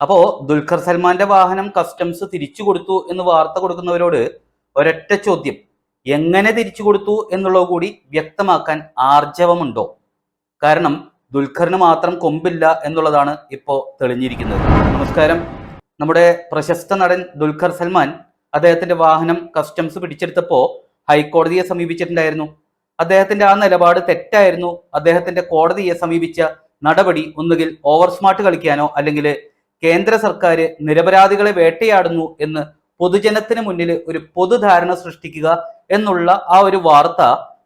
അപ്പോ ദുൽഖർ സൽമാന്റെ വാഹനം കസ്റ്റംസ് തിരിച്ചു കൊടുത്തു എന്ന് വാർത്ത കൊടുക്കുന്നവരോട് ഒരൊറ്റ ചോദ്യം. എങ്ങനെ തിരിച്ചു കൊടുത്തു എന്നുള്ളത് കൂടി വ്യക്തമാക്കാൻ ആർജവമുണ്ടോ? കാരണം ദുൽഖറിന് മാത്രം കൊമ്പില്ല എന്നുള്ളതാണ് ഇപ്പോ തെളിഞ്ഞിരിക്കുന്നത്. നമസ്കാരം. നമ്മുടെ പ്രശസ്ത നടൻ ദുൽഖർ സൽമാൻ അദ്ദേഹത്തിന്റെ വാഹനം കസ്റ്റംസ് പിടിച്ചെടുത്തപ്പോ ഹൈക്കോടതിയെ സമീപിച്ചിട്ടുണ്ടായിരുന്നു. അദ്ദേഹത്തിന്റെ ആ നിലപാട് തെറ്റായിരുന്നു. അദ്ദേഹത്തിന്റെ കോടതിയെ സമീപിച്ച നടപടി ഒന്നുകിൽ ഓവർ സ്മാർട്ട് കളിക്കാനോ അല്ലെങ്കിൽ കേന്ദ്ര സർക്കാർ നിരപരാധികളെ വേട്ടയാടുന്നു എന്ന് പൊതുജനത്തിന് മുന്നിൽ ഒരു പൊതുധാരണ സൃഷ്ടിക്കുക എന്നുള്ള ആ ഒരു വാർത്ത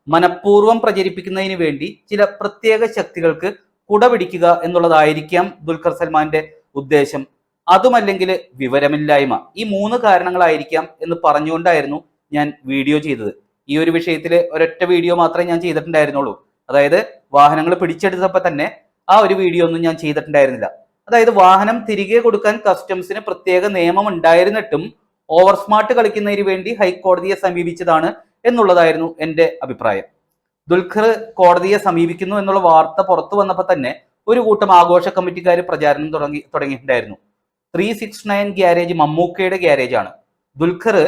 മനഃപൂർവം പ്രചരിപ്പിക്കുന്നതിന് വേണ്ടി ചില പ്രത്യേക ശക്തികൾക്ക് കുടപിടിക്കുക എന്നുള്ളതായിരിക്കാം ദുൽഖർ സൽമാന്റെ ഉദ്ദേശം. അതുമല്ലെങ്കിൽ വിവരമില്ലായ്മ. ഈ മൂന്ന് കാരണങ്ങളായിരിക്കാം എന്ന് പറഞ്ഞുകൊണ്ടായിരുന്നു ഞാൻ വീഡിയോ ചെയ്തത്. ഈ ഒരു വിഷയത്തിൽ ഒരൊറ്റ വീഡിയോ മാത്രമേ ഞാൻ ചെയ്തിട്ടുണ്ടായിരുന്നുള്ളൂ. അതായത് വാഹനങ്ങൾ പിടിച്ചെടുത്തപ്പോൾ തന്നെ ആ ഒരു വീഡിയോ ഒന്നും ഞാൻ ചെയ്തിട്ടുണ്ടായിരുന്നില്ല. അതായത് വാഹനം തിരികെ കൊടുക്കാൻ കസ്റ്റംസിന് പ്രത്യേക നിയമം ഉണ്ടായിരുന്നിട്ടും ഓവർ സ്മാർട്ട് കളിക്കുന്നതിന് വേണ്ടി ഹൈക്കോടതിയെ സമീപിച്ചതാണ് എന്നുള്ളതായിരുന്നു എന്റെ അഭിപ്രായം. ദുൽഖർ കോടതിയെ സമീപിക്കുന്നു എന്നുള്ള വാർത്ത പുറത്തു വന്നപ്പോൾ തന്നെ ഒരു കൂട്ടം ആഘോഷ കമ്മിറ്റിക്കാർ പ്രചാരണം തുടങ്ങി തുടങ്ങിയിട്ടുണ്ടായിരുന്നു. ത്രീ സിക്സ് നയൻ ഗ്യാരേജ് മമ്മൂക്കയുടെ ഗ്യാരേജാണ്. ദുൽഖർ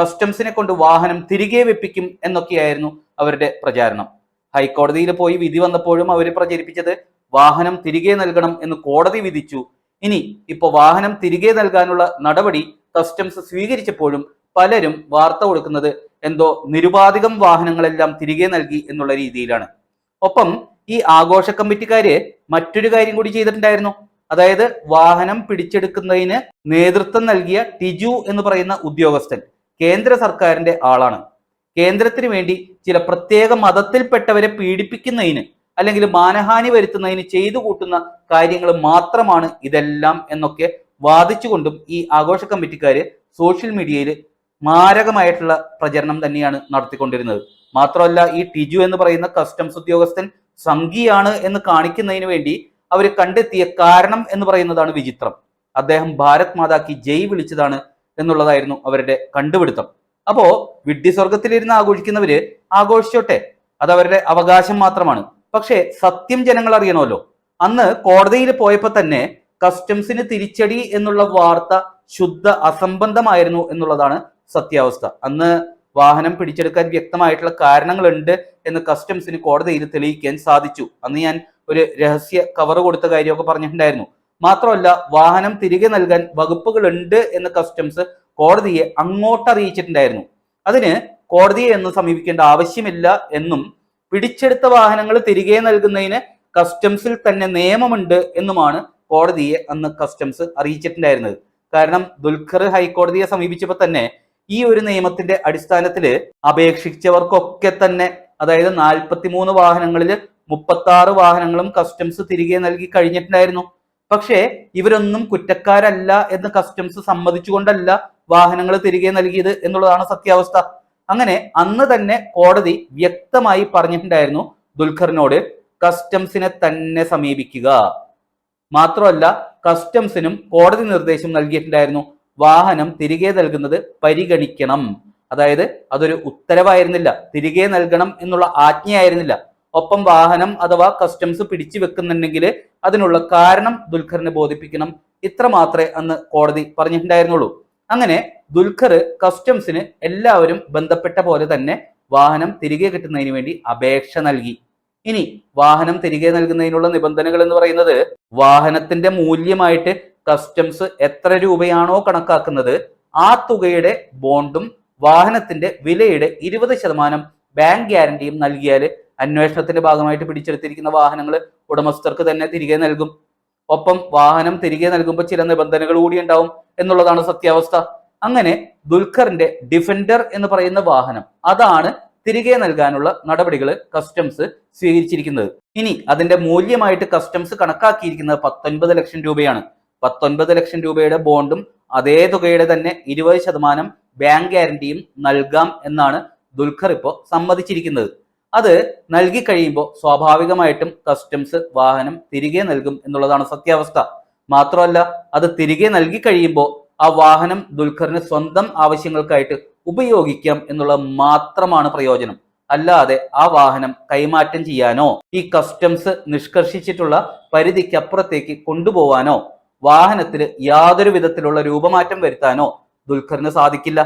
കസ്റ്റംസിനെ കൊണ്ട് വാഹനം തിരികെ വെപ്പിക്കും എന്നൊക്കെയായിരുന്നു അവരുടെ പ്രചാരണം. ഹൈക്കോടതിയിൽ പോയി വിധി വന്നപ്പോഴും അവർ പ്രചരിപ്പിച്ചത് വാഹനം തിരികെ നൽകണം എന്ന് കോടതി വിധിച്ചു. ഇനി ഇപ്പൊ വാഹനം തിരികെ നൽകാനുള്ള നടപടി കസ്റ്റംസ് സ്വീകരിച്ചപ്പോഴും പലരും വാർത്ത കൊടുക്കുന്നത് എന്തോ നിരുപാധികം വാഹനങ്ങളെല്ലാം തിരികെ നൽകി എന്നുള്ള രീതിയിലാണ്. ഒപ്പം ഈ ആഘോഷ കമ്മിറ്റിക്കാര് മറ്റൊരു കാര്യം കൂടി ചെയ്തിട്ടുണ്ടായിരുന്നു. അതായത് വാഹനം പിടിച്ചെടുക്കുന്നതിന് നേതൃത്വം നൽകിയ ടിജു എന്ന് പറയുന്ന ഉദ്യോഗസ്ഥൻ കേന്ദ്ര സർക്കാരിന്റെ ആളാണ്. കേന്ദ്രത്തിന് വേണ്ടി ചില പ്രത്യേക മതത്തിൽപ്പെട്ടവരെ പീഡിപ്പിക്കുന്നതിന് അല്ലെങ്കിൽ മാനഹാനി വരുത്തുന്നതിന് ചെയ്തു കൂട്ടുന്ന കാര്യങ്ങൾ മാത്രമാണ് ഇതെല്ലാം എന്നൊക്കെ വാദിച്ചുകൊണ്ടും ഈ ആഘോഷ കമ്മിറ്റിക്കാര് സോഷ്യൽ മീഡിയയിൽ മാരകമായിട്ടുള്ള പ്രചരണം തന്നെയാണ് നടത്തിക്കൊണ്ടിരുന്നത്. മാത്രമല്ല ഈ ടിജു എന്ന് പറയുന്ന കസ്റ്റംസ് ഉദ്യോഗസ്ഥൻ സംഘിയാണ് എന്ന് കാണിക്കുന്നതിന് വേണ്ടി അവർ കണ്ടെത്തിയ കാരണം എന്ന് പറയുന്നതാണ് വിചിത്രം. അദ്ദേഹം ഭാരത് മാതാക്കി ജയ് വിളിച്ചതാണ് എന്നുള്ളതായിരുന്നു അവരുടെ കണ്ടുപിടുത്തം. അപ്പോ വിഡ്ഢി സ്വർഗത്തിലിരുന്ന് ആഘോഷിക്കുന്നവര് ആഘോഷിച്ചോട്ടെ അത് അവരുടെ അവകാശം മാത്രമാണ്. പക്ഷേ സത്യം ജനങ്ങൾ അറിയണമല്ലോ. അന്ന് കോടതിയിൽ പോയപ്പോൾ തന്നെ കസ്റ്റംസിന് തിരിച്ചടി എന്നുള്ള വാർത്ത ശുദ്ധ അസംബന്ധമായിരുന്നു എന്നുള്ളതാണ് സത്യാവസ്ഥ. അന്ന് വാഹനം പിടിച്ചെടുക്കാൻ വ്യക്തമായിട്ടുള്ള കാരണങ്ങളുണ്ട് എന്ന് കസ്റ്റംസിന് കോടതിയിൽ തെളിയിക്കാൻ സാധിച്ചു. അന്ന് ഞാൻ ഒരു രഹസ്യ കവർ കൊടുത്ത കാര്യമൊക്കെ പറഞ്ഞിട്ടുണ്ടായിരുന്നു. മാത്രമല്ല വാഹനം തിരികെ നൽകാൻ വകുപ്പുകളുണ്ട് എന്ന് കസ്റ്റംസ് കോടതിയെ അങ്ങോട്ട് അറിയിച്ചിട്ടുണ്ടായിരുന്നു അതിന് കോടതിയെ എന്ന് സമീപിക്കേണ്ട ആവശ്യമില്ല എന്നും പിടിച്ചെടുത്ത വാഹനങ്ങൾ തിരികെ നൽകുന്നതിന് കസ്റ്റംസിൽ തന്നെ നിയമമുണ്ട് എന്നുമാണ് കോടതിയെ അന്ന് കസ്റ്റംസ് അറിയിച്ചിട്ടുണ്ടായിരുന്നത്. കാരണം ദുൽഖർ ഹൈക്കോടതിയെ സമീപിച്ചപ്പോൾ തന്നെ ഈ ഒരു നിയമത്തിന്റെ അടിസ്ഥാനത്തിൽ അപേക്ഷിച്ചവർക്കൊക്കെ തന്നെ അതായത് നാൽപ്പത്തിമൂന്ന് വാഹനങ്ങളിൽ മുപ്പത്തി ആറ് വാഹനങ്ങളും കസ്റ്റംസ് തിരികെ നൽകി കഴിഞ്ഞിട്ടുണ്ടായിരുന്നു. പക്ഷേ ഇവരൊന്നും കുറ്റക്കാരല്ല എന്ന് കസ്റ്റംസ് സമ്മതിച്ചുകൊണ്ടല്ല വാഹനങ്ങൾ തിരികെ നൽകിയത് എന്നുള്ളതാണ് സത്യാവസ്ഥ. അങ്ങനെ അന്ന് തന്നെ കോടതി വ്യക്തമായി പറഞ്ഞിട്ടുണ്ടായിരുന്നു ദുൽഖറിനോട് കസ്റ്റംസിനെ തന്നെ സമീപിക്കുക. മാത്രമല്ല കസ്റ്റംസിനും കോടതി നിർദ്ദേശം നൽകിയിട്ടുണ്ടായിരുന്നു വാഹനം തിരികെ നൽകുന്നത് പരിഗണിക്കണം. അതായത് അതൊരു ഉത്തരവായിരുന്നില്ല. തിരികെ നൽകണം എന്നുള്ള ആജ്ഞയായിരുന്നില്ല. ഒപ്പം വാഹനം അഥവാ കസ്റ്റംസ് പിടിച്ചു വെക്കുന്നുണ്ടെങ്കിൽ അതിനുള്ള കാരണം ദുൽഖറിനെ ബോധിപ്പിക്കണം. ഇത്ര മാത്രമേ അന്ന് കോടതി പറഞ്ഞിട്ടുണ്ടായിരുന്നുള്ളൂ. അങ്ങനെ ദുൽഖർ കസ്റ്റംസിന് എല്ലാവരും ബന്ധപ്പെട്ട പോലെ തന്നെ വാഹനം തിരികെ കിട്ടുന്നതിന് വേണ്ടി അപേക്ഷ നൽകി. ഇനി വാഹനം തിരികെ നൽകുന്നതിനുള്ള നിബന്ധനകൾ എന്ന് പറയുന്നത് വാഹനത്തിന്റെ മൂല്യമായിട്ട് കസ്റ്റംസ് എത്ര രൂപയാണോ കണക്കാക്കുന്നത് ആ തുകയുടെ ബോണ്ടും വാഹനത്തിന്റെ വിലയുടെ ഇരുപത് ശതമാനം ബാങ്ക് ഗ്യാരണ്ടിയും നൽകിയാൽ അന്വേഷണത്തിന്റെ ഭാഗമായിട്ട് പിടിച്ചെടുത്തിരിക്കുന്ന വാഹനങ്ങൾ ഉടമസ്ഥർക്ക് തന്നെ തിരികെ നൽകും. ഒപ്പം വാഹനം തിരികെ നൽകുമ്പോൾ ചില നിബന്ധനകൾ കൂടി ഉണ്ടാവും എന്നുള്ളതാണ് സത്യാവസ്ഥ. അങ്ങനെ ദുൽഖറിന്റെ ഡിഫൻഡർ എന്ന് പറയുന്ന വാഹനം അതാണ് തിരികെ നൽകാനുള്ള നടപടികൾ കസ്റ്റംസ് സ്വീകരിച്ചിരിക്കുന്നത്. ഇനി അതിന്റെ മൂല്യമായിട്ട് കസ്റ്റംസ് കണക്കാക്കിയിരിക്കുന്നത് പത്തൊൻപത് ലക്ഷം രൂപയാണ്. പത്തൊൻപത് ലക്ഷം രൂപയുടെ ബോണ്ടും അതേ തുകയുടെ തന്നെ ഇരുപത് ശതമാനം ബാങ്ക് ഗ്യാരണ്ടിയും നൽകാം എന്നാണ് ദുൽഖർ ഇപ്പോൾ സമ്മതിച്ചിരിക്കുന്നത്. അത് നൽകി കഴിയുമ്പോൾ സ്വാഭാവികമായിട്ടും കസ്റ്റംസ് വാഹനം തിരികെ നൽകും എന്നുള്ളതാണ് സത്യാവസ്ഥ. മാത്രമല്ല അത് തിരികെ നൽകി കഴിയുമ്പോൾ ആ വാഹനം ദുൽഖറിന് സ്വന്തം ആവശ്യങ്ങൾക്കായിട്ട് ഉപയോഗിക്കാം എന്നുള്ളത് മാത്രമാണ് പ്രയോജനം. അല്ലാതെ ആ വാഹനം കൈമാറ്റം ചെയ്യാനോ ഈ കസ്റ്റംസ് നിഷ്കർഷിച്ചിട്ടുള്ള പരിധിക്കപ്പുറത്തേക്ക് കൊണ്ടുപോവാനോ വാഹനത്തിൽ യാതൊരു വിധത്തിലുള്ള രൂപമാറ്റം വരുത്താനോ ദുൽഖറിന് സാധിക്കില്ല.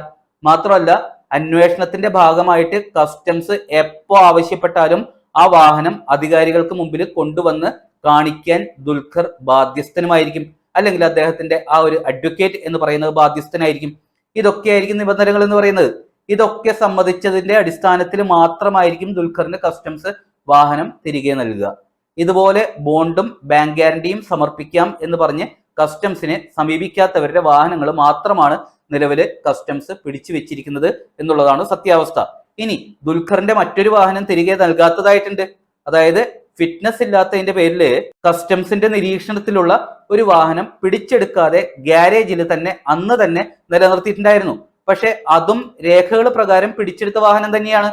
മാത്രമല്ല അന്വേഷണത്തിന്റെ ഭാഗമായിട്ട് കസ്റ്റംസ് എപ്പോ ആവശ്യപ്പെട്ടാലും ആ വാഹനം അധികാരികൾക്ക് മുമ്പിൽ കൊണ്ടുവന്ന് കാണിക്കാൻ ദുൽഖർ ബാധ്യസ്ഥനുമായിരിക്കും. അല്ലെങ്കിൽ അദ്ദേഹത്തിന്റെ ആ ഒരു അഡ്വക്കേറ്റ് എന്ന് പറയുന്നത് ബാധ്യസ്ഥനായിരിക്കും. ഇതൊക്കെയായിരിക്കും നിബന്ധനകൾ എന്ന് പറയുന്നത്. ഇതൊക്കെ സമ്മതിച്ചതിന്റെ അടിസ്ഥാനത്തിൽ മാത്രമായിരിക്കും ദുൽഖറിന് കസ്റ്റംസ് വാഹനം തിരികെ നൽകുക. ഇതുപോലെ ബോണ്ടും ബാങ്ക് ഗ്യാരണ്ടിയും സമർപ്പിക്കാം എന്ന് പറഞ്ഞ് കസ്റ്റംസിനെ സമീപിക്കാത്തവരുടെ വാഹനങ്ങൾ മാത്രമാണ് നിലവിൽ കസ്റ്റംസ് പിടിച്ചു വെച്ചിരിക്കുന്നത് എന്നുള്ളതാണ് സത്യാവസ്ഥ. ഇനി ദുൽഖറിന്റെ മറ്റൊരു വാഹനം തിരികെ നൽകാത്തതായിട്ടുണ്ട്. അതായത് ഫിറ്റ്നസ് ഇല്ലാത്തതിന്റെ പേരിൽ കസ്റ്റംസിന്റെ നിരീക്ഷണത്തിലുള്ള ഒരു വാഹനം പിടിച്ചെടുക്കാതെ ഗ്യാരേജിൽ തന്നെ അന്ന് തന്നെ നിലനിർത്തിയിട്ടുണ്ടായിരുന്നു. പക്ഷെ അതും രേഖകൾ പ്രകാരം പിടിച്ചെടുത്ത വാഹനം തന്നെയാണ്.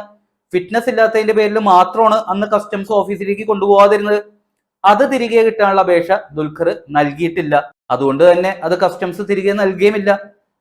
ഫിറ്റ്നസ് ഇല്ലാത്തതിന്റെ പേരിൽ മാത്രമാണ് അന്ന് കസ്റ്റംസ് ഓഫീസിലേക്ക് കൊണ്ടുപോകാതിരുന്നത് അത് തിരികെ കിട്ടാനുള്ള അപേക്ഷ ദുൽഖർ നൽകിയിട്ടില്ല. അതുകൊണ്ട് തന്നെ അത് കസ്റ്റംസ് തിരികെ നൽകുകയുമില്ല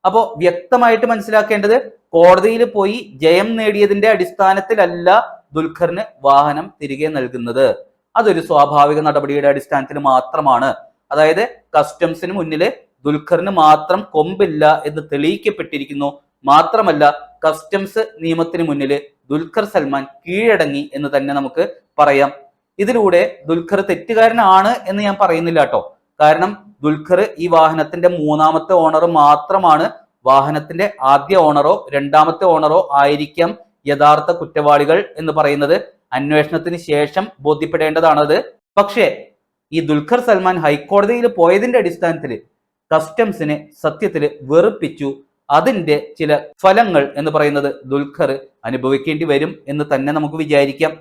അപ്പോൾ വ്യക്തമായിട്ട് മനസ്സിലാക്കേണ്ടത് കോടതിയിൽ പോയി ജയം നേടിയതിന്റെ അടിസ്ഥാനത്തിലല്ല ദുൽഖറിന് വാഹനം തിരികെ നൽകുന്നത്. അതൊരു സ്വാഭാവിക നടപടിയുടെ അടിസ്ഥാനത്തിൽ മാത്രമാണ്. അതായത് കസ്റ്റംസിന് മുന്നിൽ ദുൽഖറിന് മാത്രം കൊമ്പില്ല എന്ന് തെളിയിക്കപ്പെട്ടിരിക്കുന്നു. മാത്രമല്ല കസ്റ്റംസ് നിയമത്തിന് മുന്നിൽ ദുൽഖർ സൽമാൻ കീഴടങ്ങി എന്ന് തന്നെ നമുക്ക് പറയാം. ഇതിലൂടെ ദുൽഖർ തെറ്റുകാരനാണ് എന്ന് ഞാൻ പറയുന്നില്ല കേട്ടോ. കാരണം ദുൽഖർ ഈ വാഹനത്തിന്റെ മൂന്നാമത്തെ ഓണർ മാത്രമാണ്. വാഹനത്തിന്റെ ആദ്യ ഓണറോ രണ്ടാമത്തെ ഓണറോ ആയിരിക്കാം യഥാർത്ഥ കുറ്റവാളികൾ എന്ന് പറയുന്നത്. അന്വേഷണത്തിന് ശേഷം ബോധ്യപ്പെടേണ്ടതാണത്. പക്ഷേ ഈ ദുൽഖർ സൽമാൻ ഹൈക്കോടതിയിൽ പോയതിന്റെ അടിസ്ഥാനത്തിൽ കസ്റ്റംസിനെ സത്യത്തിൽ വെറുപ്പിച്ചു. അതിന്റെ ചില ഫലങ്ങൾ എന്ന് പറയുന്നത് ദുൽഖർ അനുഭവിക്കേണ്ടി വരും എന്ന് തന്നെ നമുക്ക് വിചാരിക്കാം.